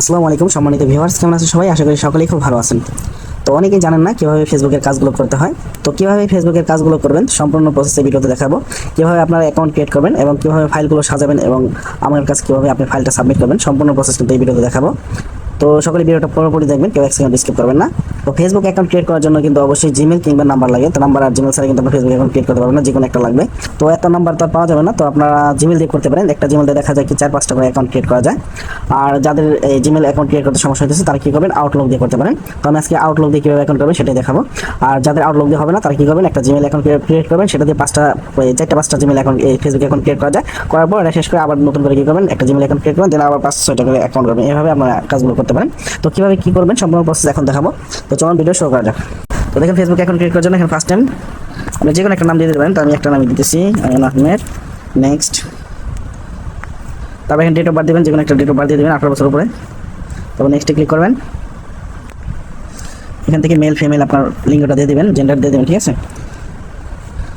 আসসালামু আলাইকুম সম্মানিত ভিউয়ার্স কেমন আছেন সবাই? আশা করি সকলেই খুব ভালো আছেন। তো অনেকেই জানেন না কীভাবে ফেসবুকের কাজগুলো করতে হয়। তো কীভাবে ফেসবুকের কাজগুলো করবেন, সম্পূর্ণ প্রসেসে ভিডিওতে দেখাবো। কীভাবে আপনার অ্যাকাউন্ট ক্রিয়েট করবেন এবং কীভাবে ফাইলগুলো সাজাবেন এবং আমার কাছে কীভাবে আপনি ফাইলটা সাবমিট করবেন, সম্পূর্ণ প্রসেস কিন্তু এই ভিডিওতে দেখাবো। তো সকলে ভিডিওটা পুরোপুরি দেখবেন, কেউ এক সেকেন্ড স্কিপ করবেন না। তো ফেসবুক অ্যাকাউন্ট ক্রিয়েট করার জন্য কিন্তু অবশ্যই জিমেল কিংবা নাম্বার লাগে। তো নাম্বার আর জিমেল ছাড়া কিন্তু আপনার ফেসবুক অ্যাকাউন্ট ক্রিয়েট করতে পারবেন না যে কোনো একটা লাগবে। তো এত নাম্বার তো পাওয়া যাবে না। তো আপনারা জিমেল দিয়ে করতে পারেন। একটা জিমেল দিয়ে দেখা যায় কি চার, পাঁচটা করে অ্যাকাউন্ট ক্রিয়েট করা যায়। আর যাদের এই জিমেল অ্যাকাউন্ট ক্রিয়েট করতে সমস্যা হচ্ছে তারা কি করবেন? আউটলুক দিয়ে করতে পারেন। তো আমি আজকে আউটলুক দিয়ে কীভাবে অ্যাকাউন্ট করবেন সেটাই দেখাবো। আর যাদের আউটলুক দিয়ে হবে না, তারা কি করবেন? একটা জিমেল অ্যাকাউন্ট ক্রিয়েট করবেন। সেটা দিয়ে পাঁচটা চারটা, পাঁচটা জিমেল অ্যাকাউন্ট এই ফেসবুক অ্যাকাউন্ট ক্রিয়েট করা যায়। করার পর শেষ করে আবার নতুন করে কি করবেন? একটা জিমেল অ্যাকাউন্ট ক্রিয়েট করবেন। দেন আবার পাঁচ, ছয়টা করে অ্যাকাউন্ট করবেন। এভাবে আপনারা কাজগুলো করতে পারেন। তো কীভাবে কী করবেন সম্পূর্ণ প্রসেস এখন দেখাবো। তো চলুন ভিডিও শুরু করা যাক। তো দেখেন ফেসবুক অ্যাকাউন্ট ক্রিয়েট করার জন্য এখানে ফার্স্ট টাইম আপনি যে কোনো একটা নাম দিয়ে দিতে পারেন। তো আমি একটা নাম দিতেছি আয়ান আহমেদ। নেক্সট তারপর এখানে ডেট অফ বার্থ দেবেন যে কোনো একটা ডেট অফ বার্থ দিয়ে দেবেন আঠারো বছর উপরে। তারপর নেক্সটে ক্লিক করবেন। এখান থেকে মেল ফিমেল আপনার লিঙ্গটা দিয়ে দেবেন জেন্ডার দিয়ে দেবেন, ঠিক আছে?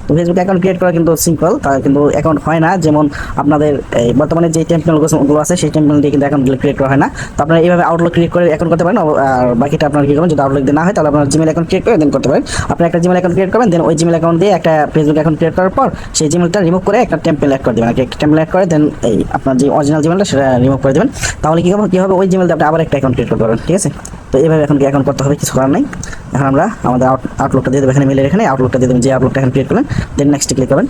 তো ফেসবুক অ্যাকাউন্ট ক্রিয়েট করা কিন্তু সিম্পল তা কিন্তু অ্যাকাউন্ট হয় না। যেমন আপনাদের এই বর্তমানে যে টেম্পলেটগুলো আছে, সেই টেম্পলেট দিয়ে কিন্তু অ্যাকাউন্ট ক্রিয়েট করা হয় না। তো আপনারা এইভাবে আউটলুক ক্রিয়েট করে অ্যাকাউন্ট করতে পারেন আর বাকিটা আপনার কী করবেন, যদি আউটলুক দিয়ে না হয়, তাহলে আপনার জিমেল অ্যাকাউন্ট ক্রিয়েট করে দেন করতে পারেন। আপনি একটা জিমেল অ্যাকাউন্ট ক্রিয়েট করবেন দেন ওই জিমেল অ্যাকাউন্ট দিয়ে একটা ফেসবুক অ্যাকাউন্ট ক্রিয়েট করার পর, সেই জিমেলটা রিমুভ করে একটা টেম্পল অ্যাড করে দেবেন। একটা টেম্পল অ্যাড করে দেন এই আপনার যে অরিজিনাল জিমেলটা সেটা রিমুভ করে দেবেন। তাহলে কী হবে কী হবে? ওই জিমেল দিয়ে আপনি আবার একটা অ্যাকাউন্ট ক্রিয়েট করতে পারবেন ঠিক আছে? তো এইভাবে এখন অ্যাকাউন্ট করতে হবে? কিছু করার নাই? এখন আমরা আমাদের আউট আউটলুকটা দিয়ে দেবো। এখানে মেলের এখানে আউটলুকটা দিয়ে দেবেন। যে আউটলুকটা এখন ক্রিয়েট করলেন দেন নেক্সটে ক্লিক করবেন।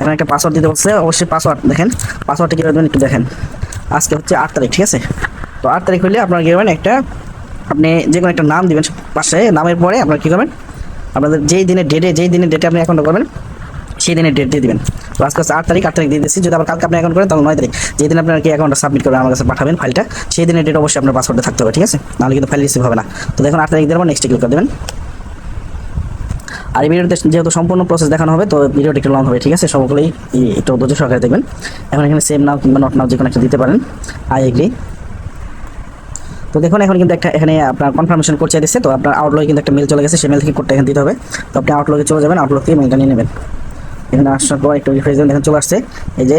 এখানে একটা পাসওয়ার্ড দিতে বলছে। অবশ্যই পাসওয়ার্ড দেখেন। পাসওয়ার্ডটা কীভাবে দেবেন একটু দেখেন। আজকে হচ্ছে আট তারিখ, ঠিক আছে? তো আট তারিখ হলে আপনার কী করবেন? একটা আপনি যে কোনো একটা নাম দেবেন পাশে। নামের পরে আপনার কী করবেন? আপনাদের যেই দিনের ডেটে যেই দিনের ডেটে আপনি অ্যাকাউন্ট করবেন, সেই দিনের ডেট দিয়ে দিবেন। তো আজকে আট তারিখ আট তারিখ দিয়ে দিচ্ছি যদি আবার কালকে আপনি অ্যাকাউন্ট করেন, তাহলে নয় তারিখ। যেই দিন আপনার কি অ্যাকাউন্টটা সাবমিট করবেন আমার কাছে পাঠাবেন ফাইলটা সেই দিনের ডেট অবশ্যই আপনার পাসওয়ার্ডে থাকতে হবে, ঠিক আছে? নাহলে কিন্তু ফাইল রিসিভ হবে না। তো দেখুন, আট তারিখ দেওয়ার নেক্সট ক্লিক করে দেবেন। আর এই ভিডিওতে যেহেতু সম্পূর্ণ প্রসেস দেখানো হবে, তো ভিডিওটা একটু লং হবে, ঠিক আছে? এই একটু ধৈর্য সহকারে দেখবেন। এখন এখানে সেম নাও কিংবা নট নাও যে কোনো একটা দিতে পারেন। আই এগ্রি তো দেখুন, এখন কিন্তু একটা এখানে আপনার কনফার্মেশন কোড দিচ্ছে তো আপনার আউটলুকে কিন্তু একটা মেল চলে গেছে, সেই মেল থেকে কোডটা এখানে দিতে হবে। তো আপনি আউটলুকে চলে যাবেন আউটলুক থেকে মেলটা নিয়ে নেবেন। এখানে আসার পর একটু রিফ্রেশ দেখেন চলে আসছে। এই যে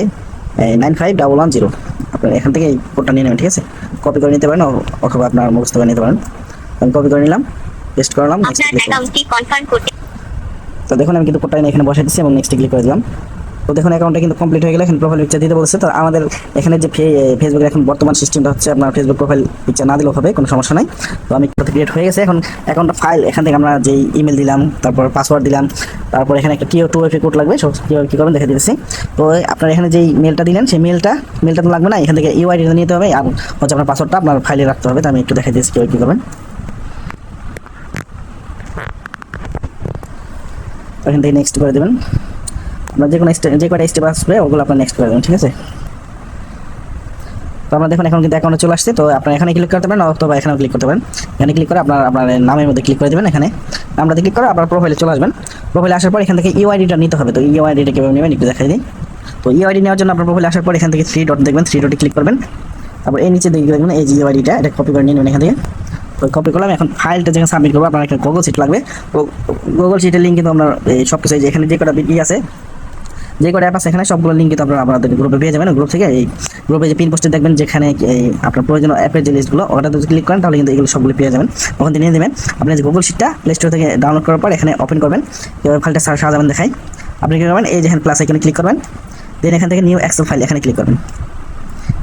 nine five double one zero আপনার এখান থেকে এই কোডটা নিয়ে নেবেন ঠিক আছে? কপি করে নিতে পারেন অথবা আপনার মুখস্থ করে নিতে পারেন। আমি কপি করে নিলাম পেস্ট করলাম তো দেখুন আমি কিন্তু কোডটা এখানে বসাই দিচ্ছি এবং নেক্সট ক্লিক করে দিলাম। তো দেখুন অ্যাকাউন্টটা কিন্তু কমপ্লিট হয়ে গেলে এখন প্রোফাইল পিকচার দিতে বলেছে তো আমাদের এখানে যে ফেসবুকের এখন বর্তমান সিস্টেমটা হচ্ছে আপনার ফেসবুক প্রোফাইল পিকচার না দিলেও হবে, কোনো সমস্যা নাই। তো আমি ক্রিয়েট হয়ে গেছে। এখন অ্যাকাউন্টটা ফাইল এখান থেকে আমরা যেই ইমেল দিলাম, তারপর পাসওয়ার্ড দিলাম, তারপর এখানে একটা টিও টু এফি কোড লাগবে সব কীভাবে কী করবেন দেখে দিতেছি। তো আপনার এখানে যেই মেলটা দিলেন, সেই মেলটা মেলটা তো লাগবে না, এখান থেকে ইউআইডিটা নিতে হবে, আর হচ্ছে আপনার পাসওয়ার্ডটা আপনার ফাইলে রাখতে হবে, তো আমি একটু দেখে দিচ্ছি কীভাবে কী করবেন এখান থেকে নেক্সট করে দেবেন। আপনার যে কোনো যে কয়টা স্টেপ আসবে, ওগুলো আপনার নেক্সট করে ঠিক আছে? তো আমরা দেখুন, এখন কিন্তু অ্যাকাউন্টে চলে আসছে, তো আপনার এখানে ক্লিক করতে পারেন অথবা এখানেও ক্লিক করতে পারেন। এখানে ক্লিক করে আপনার আপনার নামের মধ্যে ক্লিক করে দেবেন এখানে। আমরা ক্লিক করে আপনার প্রোফাইলে চলে আসবেন প্রোফাইলে আসার পর এখান থেকে ইউআইডিটা নিতে হবে, তো ইউআইডিটা কীভাবে নেবেন একটু দেখাই দিই। তো ইউআইডি নেওয়ার জন্য আপনার প্রোফাইলে আসার পর এখান থেকে থ্রি ডট দেখবেন থ্রি ডটে ক্লিক করবেন। তারপর এই নিচে দেখে দেখবেন এই যে ইউআইডিটা এটা কপি করে নিয়ে নেবেন এখান থেকে। তো কপি করলাম, এখন ফাইলটা যেখানে সাবমিট করব, আপনার একটা গুগল সিট লাগবে। তো গুগল সিটের লিঙ্ক কিন্তু আপনার এই সব কিছু এখানে যে কটা ই আছে যে কটা অ্যাপ আছে এখানে সবগুলো লিঙ্ক কিন্তু আপনারা আপনাদের গ্রুপে পেয়ে যাবেন। গ্রুপ থেকে এই গ্রুপে যে পিন পোস্টে দেখবেন, যেখানে এই আপনার প্রয়োজনীয় অ্যাপের যে লিস্টগুলো ওটাতে যদি ক্লিক করেন, তাহলে কিন্তু এগুলো সবগুলো পেয়ে যাবেন। ওখান থেকে নিয়ে দেবেন, আপনি যে গুগল শিটটা প্লে স্টোর থেকে ডাউনলোড করার পর এখানে ওপেন করবেন ফাইলটা সাজাবেন দেখাই। আপনি কী করবেন? এই যেখানে প্লাস এখানে ক্লিক করবেন। দেন এখান থেকে নিউ এক্সেল ফাইল এখানে ক্লিক করবেন।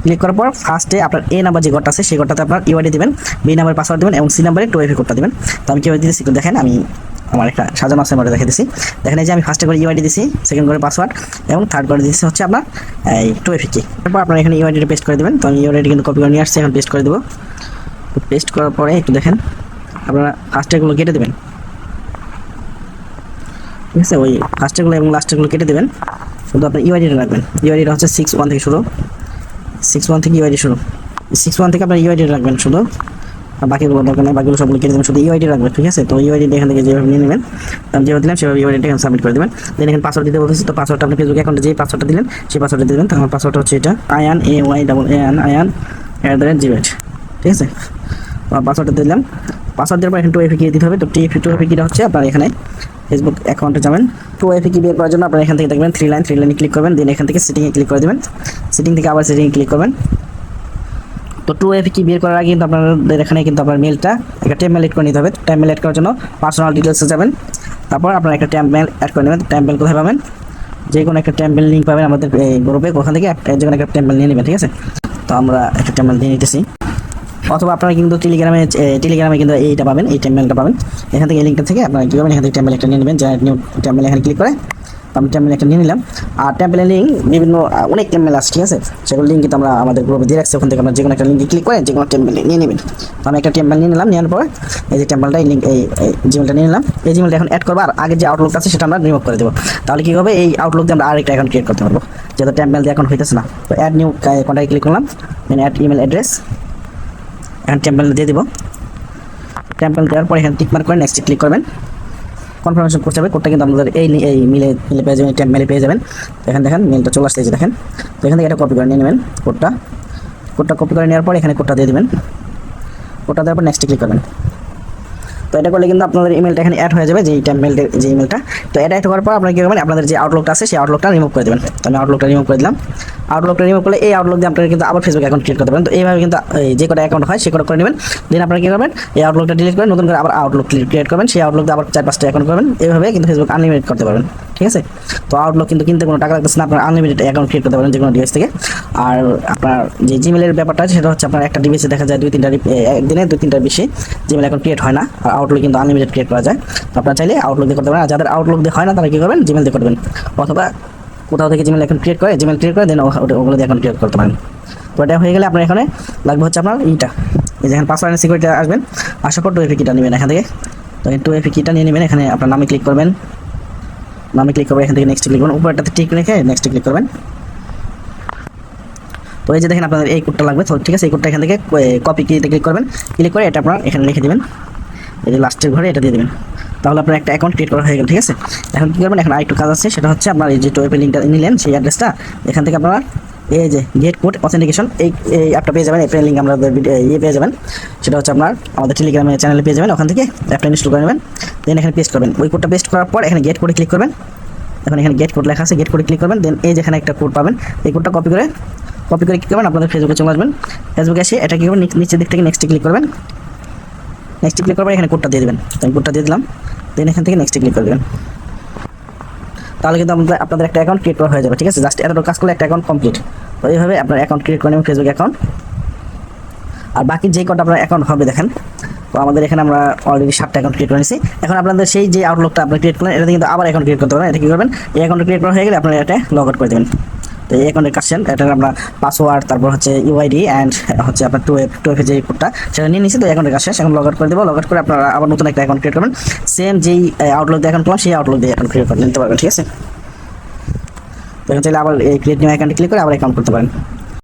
ক্লিক করার পর ফার্স্টে আপনার এ নাম্বার যে ঘরটা আছে, সেই ঘরটাতে আপনার ইউআইডি দেবেন বি নাম্বার পাসওয়ার্ড দেবেন এবং সি নাম্বারে টু এফি কোডটা দেবেন। তো আমি দিতেছি একটু দেখেন, আমি আমার একটা সাজানো আছে মধ্যে দেখে দিচ্ছি দেখেন যে আমি ফার্স্টে করে ইউআইডি দিছি সেকেন্ড করে পাসওয়ার্ড এবং থার্ড করে দিচ্ছি হচ্ছে আপনার, এই টু এফি কি তারপর আপনার এখানে ইউআইডিটা পেস্ট করে দেবেন, তো আমি ইউআইডি কিন্তু কপি করে নিয়ে আসছি, এখন পেস্ট করে দেবো। পেস্ট করার পরে একটু দেখেন, আপনারা ফার্স্টেগুলো কেটে দেবেন। ঠিক আছে, ওই ফার্স্টেগুলো এবং লাস্টেগুলো কেটে দেবেন। শুধু আপনার ইউআইডিটা রাখবেন। ইউআইডিটা হচ্ছে সিক্স ওয়ান থেকে শুরু। সিক্স ওয়ান থেকে ইউআইডি শুরু। সিক্স ওয়ান থেকে আপনার ইউআইডি রাখবেন শুধু। আর বাকিগুলো দরকার নেই, বাকিগুলো সবগুলো কেটে দেবেন, শুধু ইউআইডি রাখবেন, ঠিক আছে? তো ইউআইডি এখান থেকে যেভাবে নিয়ে নেবেন আমি যেভাবে দিলাম সেভাবে ইউআইডিটা এখানে সাবমিট করে দেবেন। দেন এখানে পাসওয়ার্ড দিতে বলতেছি, তো পাসওয়ার্ডটা আপনি ফেসবুক অ্যাকাউন্টে যে পাসওয়ার্ডটা দিলেন, সেই পাসওয়ার্ডটা দিবেন। তো আমার পাসওয়ার্ডটা হচ্ছে এটা Ayan A Y double A N Ayan at the rate GMAT ঠিক আছে? পাসওয়ার্ডটা দিলাম। পাসওয়ার্ড দেওয়ার পর এখানে টু এফি দিতে হবে, তো টি এফি টু এফি হচ্ছে আপনার এখানে ফেসবুক অ্যাকাউন্টে যাবেন। টু এফি কি বের করার জন্য আপনার এখান থেকে দেখবেন থ্রি লাইন থ্রি লাইনে ক্লিক করবেন দেন এখান থেকে সেটিংয়ে ক্লিক করে দেবেন। সেটিং থেকে আবার সেটিংয়ে ক্লিক করবেন। তো টু এফ কি বের করার আগে কিন্তু আপনাদের এখানে কিন্তু আপনার মেলটা একটা টাইম মেল এড করে নিতে হবে। টাইম মেল এড করার জন্য পার্সোনাল ডিটেলসে যাবেন। তারপর আপনার একটা টাইম মেল অ্যাড করে নেবেন। টাইম মেল কোথায় পাবেন? যে কোনো একটা টাইম টেম্পেল লিঙ্ক পাবেন আমাদের গ্রুপে ওখান থেকে একটা- যে কোনো একটা টাইম টেম্পেল নিয়ে নেবেন, ঠিক আছে? তো আমরা একটা টাইম টেম্পেল নিয়ে নিতেছি। অথবা আপনারা কিন্তু টেলিগ্রামে টেলিগ্রামে কিন্তু এইটা পাবেন, এই টেম্পেলটা পাবেন। এখান থেকে এই লিঙ্কটা থেকে আপনারা কী এখান থেকে টেম্পেল একটা নিয়ে নেবেন জেনারেট নিউ টেম্পেল এখানে ক্লিক করে আমি টেম্পেল একটা নিয়ে নিলাম। আর টেম্পেলের লিঙ্ক বিভিন্ন অনেক টেম্পেল আছে, ঠিক আছে? সেগুলো লিঙ্ক কিন্তু আমরা আমাদের গ্রুপে দিয়ে রাখছি। ওখান থেকে আপনারা যে কোনো একটা লিঙ্কে ক্লিক করে যে কোনো টেম্পেল নিয়ে নেবেন। তো আমি একটা টেম্পেল নিয়ে নিলাম, নেওয়ার পর এই যে টেম্পেলটা এই লিঙ্ক এই জিমেলটা নিয়ে নিলাম। এই জিমেলটা এখন অ্যাড করব, আর আগে যে আউটলুক আছে সেটা আমরা রিমুভ করে দেবো। তাহলে কী হবে? এই আউটলুক দিয়ে আমরা আরেকটা অ্যাকাউন্ট ক্রিয়েট করতে পারব। যেহেতু টেম্পেল দিয়ে এখন হইতেছে না। তো অ্যাড নিউ কন্ট্যাক্ট ক্লিক করলাম দেন অ্যাড ইমেল অ্যাড্রেস এখন টেম্পেল দিয়ে দিব। টেম্পেল দেওয়ার পর এখানে টিকমার্ক করে নেক্সটে ক্লিক করবেন। কনফার্মেশন করতে হবে কোডটা কিন্তু আপনাদের এই এই মিলে মিলে পেয়ে যাবেন টেম্প মেলে পেয়ে যাবেন। এখানে দেখেন মেলটা চলে আসতেছে দেখেন। তো এখান থেকে এটা কপি করে নিয়ে নেবেন কোডটা কোডটা কপি করে নেওয়ার পর এখানে কোডটা দিয়ে দেবেন। কোডটা দেওয়ার পর নেক্সটে ক্লিক করবেন। তো এটা করলে কিন্তু আপনাদের ইমেলটা এখানে অ্যাড হয়ে যাবে যে টেম্পমেলটা যে ইমেলটা তো এটা অ্যাড করার পর আপনারা কী করবেন, আপনাদের যে আউটলুকটা আছে, সেই আউটলুকটা রিমুভ করে দেবেন। তো আমি আউটলুকটা রিমুভ করে দিলাম। আউটলুকটা রিমুভ করলে এই আউটলুক দিয়ে আপনারা কিন্তু আবার ফেসবুক অ্যাকাউন্ট ক্রিয়েট করতে পারেন। তো এইভাবে কিন্তু, এই যে কটা অ্যাকাউন্ট হয় সে কটা করে নেবেন। দেন আপনারা কী করবেন, এই আউটলুকটা ডিলিট করে নতুন করে আবার আউটলুক ক্রিয়েট করবেন। সেই আউটলুক দিয়ে আবার চার পাঁচটা অ্যাকাউন্ট করবেন। এইভাবে কিন্তু ফেসবুক আনলিমিটেড করতে পারবেন। ঠিক আছে? তো আউটলুক কিন্তু, কিনতে কোনো টাকা লাগতেছে না, আপনার আনলিমিটেড অ্যাকাউন্ট ক্রিয়েট করতে পারেন যে কোনো ডিভাইস থেকে। আর আপনার যে জিমেলের ব্যাপারটা সেটা হচ্ছে আপনার একটা ডিভাইসে দেখা যায় দুই, তিনটা একদিনে দুই তিনটার বেশি জিমেল অ্যাকাউন্ট ক্রিয়েট হয় না। আর আউটলুক কিন্তু আনলিমিটেড ক্রিয়েট করা যায়। আপনারা চাইলে আউটলুক দিয়ে করতে পারেন। আর যাদের আউটলুক দিয়ে হয় না, তারা কী করবেন? জিমেল দিয়ে করবেন। অথবা কোথাও থেকে জিমেল অ্যাকাউন্ট ক্রিয়েট করে জিমেল ক্রিয়েট করে দেন ওগুলো দিয়ে অ্যাকাউন্ট ক্রিয়েট করতে পারেন। তো এটা হয়ে গেলে আপনার এখানে লাগবে হচ্ছে আপনার ইটা। এই যেখানে পাসওয়ার্ড সিকিউরিটি আসবেন। আসার পর টু এফি কিটা নেবেন এখান থেকে। তো টু এফি কিটা নিয়ে নেবেন। এখানে আপনার নামে ক্লিক করবেন। নামে ক্লিক করবেন এখান থেকে নেক্সট ক্লিক করবেন। উপরটাতে টিক রেখে নেক্সট ক্লিক করবেন। তো এই যে দেখেন আপনাদের এই কোডটা লাগবে। ঠিক আছে, এই কোডটা এখান থেকে কপি কিতে ক্লিক করবেন। ক্লিক করে এটা আপনার এখানে লিখে দেবেন। এই যে লাস্টের ঘরে এটা দিয়ে দেবেন। তাহলে আপনার একটা অ্যাকাউন্ট ক্রিয়েট করা হয়ে গেল, ঠিক আছে? এখন কী করবেন? এখন আরেকটু কাজ আছে, সেটা হচ্ছে আপনার এই যে টোয়েপের লিঙ্কটা নিলেন, সেই অ্যাড্রেসটা এখান থেকে আপনারা এই যে গেট কোড অথেন্টিকেশন এই এই অ্যাপটা পেয়ে যাবেন অ্যাপের লিঙ্ক আমরা ইয়ে পেয়ে যাবেন। সেটা হচ্ছে আপনার আমাদের টেলিগ্রামের চ্যানেলে পেয়ে যাবেন, ওখান থেকে অ্যাপটা ইনস্টল করে নেবেন দেন এখানে পেস্ট করবেন। ওই কোডটা পেস্ট করার পর এখানে গেট কোডে ক্লিক করবেন। এখন এখানে গেট কোড লেখা আছে গেট কোডে ক্লিক করবেন দেন এই যেখানে একটা কোড পাবেন, এই কোডটা কপি করে কপি করে কী করবেন? আপনাদের ফেসবুকে চলে আসবেন। ফেসবুকে এসে এটা কী করবেন? নিচের দিক থেকে নেক্সটে ক্লিক করবেন। নেক্সট ক্লিক করবেন এখানে কোডটা দিয়ে দেবেন। তো আমি কোডটা দিয়ে দিলাম। দেন এখান থেকে নেক্সট ক্লিক করে দেবেন। তাহলে কিন্তু আমাদের আপনাদের একটা অ্যাকাউন্ট ক্রিয়েট করা হয়ে যাবে, ঠিক আছে? জাস্ট এতটুকু কাজ করলে একটা অ্যাকাউন্ট কমপ্লিট তো এইভাবে আপনার অ্যাকাউন্ট ক্রিয়েট করে নেবেন ফেসবুক অ্যাকাউন্ট আর বাকি যে কটা আপনার অ্যাকাউন্ট হবে, দেখেন। তো আমাদের এখানে আমরা অলরেডি সাতটা অ্যাকাউন্ট ক্রিয়েট করে নিয়েছি। এখন আপনাদের সেই যে আউটলুকটা আপনি ক্রিয়েট করলেন এটা কিন্তু আবার অ্যাকাউন্ট ক্রিয়েট করতে পারেন। এটা কী করবেন? এই অ্যাকাউন্ট ক্রিয়েট করা হয়ে গেলে আপনারা এটা লগ আউট করে দেবেন। তো এই অ্যাকাউন্টের কাছেন এটার আমরা পাসওয়ার্ড তারপর হচ্ছে ইউআইডি অ্যান্ড হচ্ছে আপনার টু এফ টু এফের যে কোডটা সেটা নিয়ে নিচ্ছি তো অ্যাকাউন্টের কাছে এখন লগ আউট করে দেবো লগ আউট করে আপনারা আবার নতুন একটা অ্যাকাউন্ট ক্রিয়েট করবেন। সেম যেই আউটলুক দিয়ে অ্যাকাউন্ট সেই আউটলুক দিয়ে অ্যাকাউন্ট ক্রিয়েট করে নিতে পারবেন, ঠিক আছে? তো এখানে চাইলে আবার এই ক্রিয়েট নিউ অ্যাকাউন্টে ক্লিক করে আবার অ্যাকাউন্ট করতে পারেন।